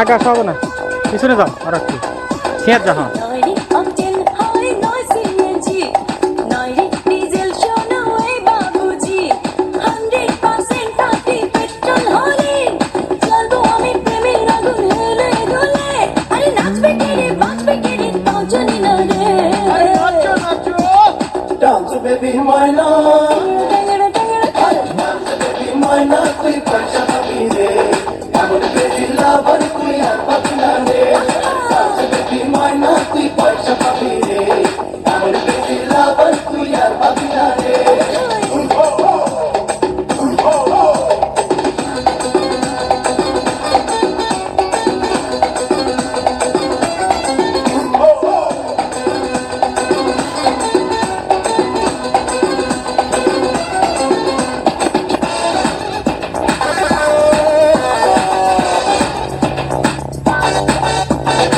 আগে আসা হবে না। পিছনে যাও আর একটু। ছিয়ার যা হ্যাঁ Down to baby my love Yeah.